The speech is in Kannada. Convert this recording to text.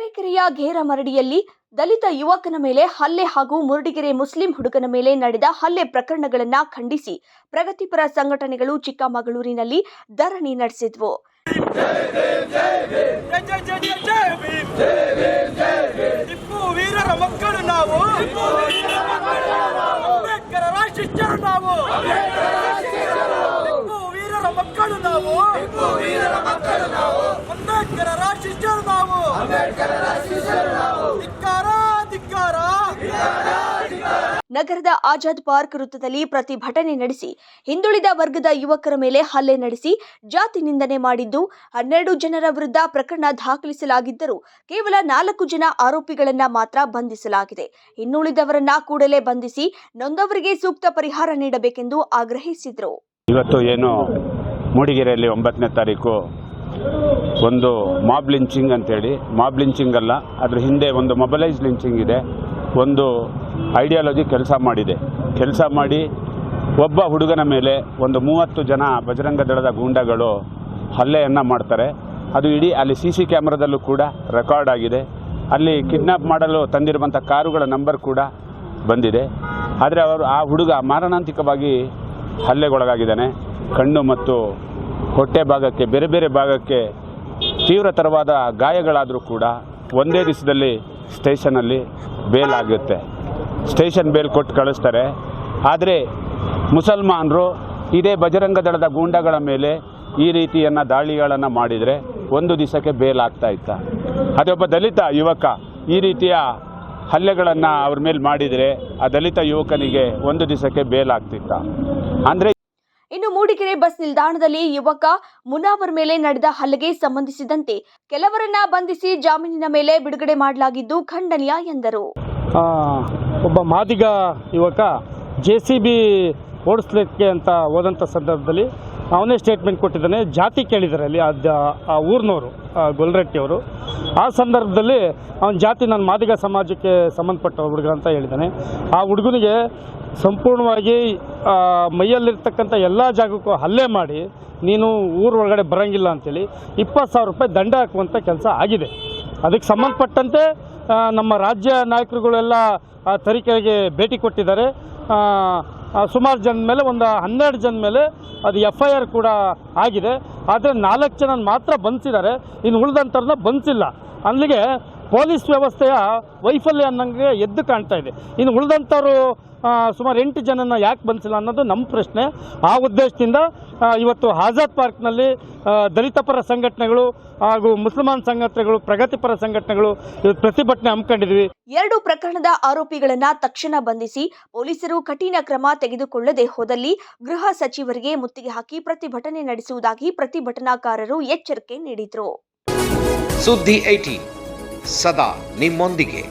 ತರೀಕೆರೆಯ ಘೇರಮರಡಿಯಲ್ಲಿ ದಲಿತ ಯುವಕನ ಮೇಲೆ ಹಲ್ಲೆ ಹಾಗೂ ಮುರುಡಿಗೆರೆ ಮುಸ್ಲಿಂ ಹುಡುಗನ ಮೇಲೆ ನಡೆದ ಹಲ್ಲೆ ಪ್ರಕರಣಗಳನ್ನ ಖಂಡಿಸಿ ಪ್ರಗತಿಪರ ಸಂಘಟನೆಗಳು ಚಿಕ್ಕಮಗಳೂರಿನಲ್ಲಿ ಧರಣಿ ನಡೆಸಿದ್ವು. ನಾವು ಅಂಬೇಡ್ಕರರ ಶಿಷ್ಯರು ನಾವು ಟಿಪ್ಪು ವೀರರ ಮಕ್ಕಳು ನಾವು. ಅಂಬೇಡ್ಕರರ ಶಿಷ್ಯರು ನಾವು. ಧಿಕ್ಕಾರ ಧಿಕ್ಕಾರ. ನಗರದ ಆಜಾದ್ ಪಾರ್ಕ್ ವೃತ್ತದಲ್ಲಿ ಪ್ರತಿಭಟನೆ ನಡೆಸಿ ಹಿಂದುಳಿದ ವರ್ಗದ ಯುವಕರ ಮೇಲೆ ಹಲ್ಲೆ ನಡೆಸಿ ಜಾತಿ ನಿಂದನೆ ಮಾಡಿದ್ದು ಹನ್ನೆರಡು ಜನರ ವಿರುದ್ಧ ಪ್ರಕರಣ ದಾಖಲಿಸಲಾಗಿದ್ದರೂ ಕೇವಲ ನಾಲ್ಕು ಜನ ಆರೋಪಿಗಳನ್ನ ಮಾತ್ರ ಬಂಧಿಸಲಾಗಿದೆ. ಇನ್ನುಳಿದವರನ್ನ ಕೂಡಲೇ ಬಂಧಿಸಿ ನೊಂದವರಿಗೆ ಸೂಕ್ತ ಪರಿಹಾರ ನೀಡಬೇಕೆಂದು ಆಗ್ರಹಿಸಿದರು. ಇವತ್ತು ಏನು ಮೂಡಿಗೆರೆಯಲ್ಲಿ ಒಂಬತ್ತನೇ ತಾರೀಕು ಒಂದು ಮಾಬ್ ಲಿಂಚಿಂಗ್ ಅಂತೇಳಿ. ಮಾಬ್ ಲಿಂಚಿಂಗ್ ಅಲ್ಲ, ಅದ್ರ ಹಿಂದೆ ಒಂದು ಮೊಬಲೈಸ್ ಲಿಂಚಿಂಗ್ ಇದೆ. ಒಂದು ಐಡಿಯಾಲಜಿ ಕೆಲಸ ಮಾಡಿದೆ. ಕೆಲಸ ಮಾಡಿ ಒಬ್ಬ ಹುಡುಗನ ಮೇಲೆ ಒಂದು ಮೂವತ್ತು ಜನ ಬಜರಂಗ ದಳದ ಗೂಂಡಗಳು ಹಲ್ಲೆಯನ್ನು ಮಾಡ್ತಾರೆ. ಅದು ಇಡೀ ಅಲ್ಲಿ ಸಿ ಸಿ ಕ್ಯಾಮ್ರಾದಲ್ಲೂ ಕೂಡ ರೆಕಾರ್ಡ್ ಆಗಿದೆ. ಅಲ್ಲಿ ಕಿಡ್ನಾಪ್ ಮಾಡಲು ತಂದಿರುವಂಥ ಕಾರುಗಳ ನಂಬರ್ ಕೂಡ ಬಂದಿದೆ. ಆದರೆ ಅವರು ಆ ಹುಡುಗ ಮಾರಣಾಂತಿಕವಾಗಿ ಹಲ್ಲೆಗೊಳಗಾಗಿದ್ದಾನೆ. ಕಣ್ಣು ಮತ್ತು ಹೊಟ್ಟೆ ಭಾಗಕ್ಕೆ, ಬೇರೆ ಬೇರೆ ಭಾಗಕ್ಕೆ ತೀವ್ರತರವಾದ ಗಾಯಗಳಾದರೂ ಕೂಡ ಒಂದೇ ದಿವಸದಲ್ಲಿ ಸ್ಟೇಷನಲ್ಲಿ ಬೇಲ್ ಆಗುತ್ತೆ ಸ್ಟೇಷನ್ ಬೇಲ್ ಕೊಟ್ಟು ಕಳಿಸ್ತಾರೆ. ಆದರೆ ಮುಸಲ್ಮಾನರು ಇದೇ ಬಜರಂಗ ದಳದ ಗೂಂಡಗಳ ಮೇಲೆ ಈ ರೀತಿಯನ್ನು ದಾಳಿಗಳನ್ನು ಮಾಡಿದರೆ ಒಂದು ದಿವಸಕ್ಕೆ ಬೇಲ್ ಆಗ್ತಾ ಇತ್ತ. ಅದೇ ಒಬ್ಬ ದಲಿತ ಯುವಕ ಈ ರೀತಿಯ ಹಲ್ಲೆಗಳನ್ನು ಅವ್ರ ಮೇಲೆ ಮಾಡಿದರೆ ಆ ದಲಿತ ಯುವಕನಿಗೆ ಒಂದು ದಿವಸಕ್ಕೆ ಬೇಲ್ ಆಗ್ತಿತ್ತ? ಅಂದರೆ ಇನ್ನು ಮೂಡಿಗೆರೆ ಬಸ್ ನಿಲ್ದಾಣದಲ್ಲಿ ಯುವಕ ಮುನಾವರ್ ಮೇಲೆ ನಡೆದ ಹಲ್ಲೆಗೆ ಸಂಬಂಧಿಸಿದಂತೆ ಕೆಲವರನ್ನ ಬಂಧಿಸಿ ಜಾಮೀನಿನ ಮೇಲೆ ಬಿಡುಗಡೆ ಮಾಡಲಾಗಿದ್ದು ಖಂಡನೀಯ ಎಂದರು. ಆ, ಒಬ್ಬ ಮಾದಿಗ ಯುವಕ ಜೆ ಸಿ ಬಿ ಓಡಿಸ್ಲಿಕ್ಕೆ ಅಂತ ಹೋದಂಥ ಸಂದರ್ಭದಲ್ಲಿ ಅವನೇ ಸ್ಟೇಟ್ಮೆಂಟ್ ಕೊಟ್ಟಿದ್ದಾನೆ. ಜಾತಿ ಕೇಳಿದ್ದಾರೆ ಅಲ್ಲಿ ಜ- ಆ ಊರಿನವರು ಗೊಲ್ರಟ್ಟಿಯವರು ಆ ಸಂದರ್ಭದಲ್ಲಿ ಅವನ ಜಾತಿ ನನ್ನ ಮಾದಿಗ ಸಮಾಜಕ್ಕೆ ಸಂಬಂಧಪಟ್ಟ ಹುಡುಗ ಅಂತ ಹೇಳಿದ್ದಾನೆ. ಆ ಹುಡುಗನಿಗೆ ಸಂಪೂರ್ಣವಾಗಿ ಮೈಯಲ್ಲಿರ್ತಕ್ಕಂಥ ಎಲ್ಲ ಜಾಗಕ್ಕೂ ಹಲ್ಲೆ ಮಾಡಿ, ನೀನು ಊರೊಳಗಡೆ ಬರೋಂಗಿಲ್ಲ ಅಂತೇಳಿ ಇಪ್ಪತ್ತು ಸಾವಿರ ರೂಪಾಯಿ ದಂಡ ಹಾಕುವಂಥ ಕೆಲಸ ಆಗಿದೆ. ಅದಕ್ಕೆ ಸಂಬಂಧಪಟ್ಟಂತೆ ನಮ್ಮ ರಾಜ್ಯ ನಾಯಕರುಗಳೆಲ್ಲ ತರೀಕೆರೆಗೆ ಭೇಟಿ ಕೊಟ್ಟಿದ್ದಾರೆ. ಆ, ಆ, ಸುಮಾರು ಜನ ಮೇಲೆ ಒಂದು ಹನ್ನೆರಡು ಜನ ಮೇಲೆ ಅದು ಎಫ್ ಐ ಆರ್ ಕೂಡ ಆಗಿದೆ. ಆದರೆ ನಾಲ್ಕು ಜನ ಮಾತ್ರ ಬಂಧಿಸಿದ್ದಾರೆ ಇನ್ನು ಉಳಿದಂಥವ್ರನ್ನ ಬಂಧಿಸಿಲ್ಲ ಅಲ್ಲಿಗೆ ಪೊಲೀಸ್ ವ್ಯವಸ್ಥೆಯ ವೈಫಲ್ಯ ಅನ್ನಂಗೆ ಎದ್ದು ಕಾಣ್ತಾ ಇದೆ. ಇನ್ನು ಉಳಿದಂಥವ್ರು ಸುಮಾರು ಎಂಟು ಜನನ ಯಾಕೆ ಬಂಧಿಸಿಲ್ಲ ಅನ್ನೋದು ನಮ್ಮ ಪ್ರಶ್ನೆ. ಆ ಉದ್ದೇಶದಿಂದ ಆ, ಇವತ್ತು ಆಜಾದ್ ಪಾರ್ಕ್ನಲ್ಲಿ ದಲಿತ ಪರ ಸಂಘಟನೆಗಳು ಹಾಗೂ ಮುಸಲ್ಮಾನ್ ಸಂಘಟನೆಗಳು ಪ್ರಗತಿಪರ ಸಂಘಟನೆಗಳು ಪ್ರತಿಭಟನೆ ಹಮ್ಮಿಕೊಂಡಿದ್ವಿ. ಎರಡು ಪ್ರಕರಣದ ಆರೋಪಿಗಳನ್ನ ತಕ್ಷಣ ಬಂಧಿಸಿ ಪೊಲೀಸರು ಕಠಿಣ ಕ್ರಮ ತೆಗೆದುಕೊಳ್ಳದೆ ಹೋದಲ್ಲಿ ಗೃಹ ಸಚಿವರಿಗೆ ಮುತ್ತಿಗೆ ಹಾಕಿ ಪ್ರತಿಭಟನೆ ನಡೆಸುವುದಾಗಿ ಪ್ರತಿಭಟನಾಕಾರರು ಎಚ್ಚರಿಕೆ ನೀಡಿದರು. ಸುದ್ದಿ ಐಟಿ ಸದಾ ನಿಮ್ಮೊಂದಿಗೆ.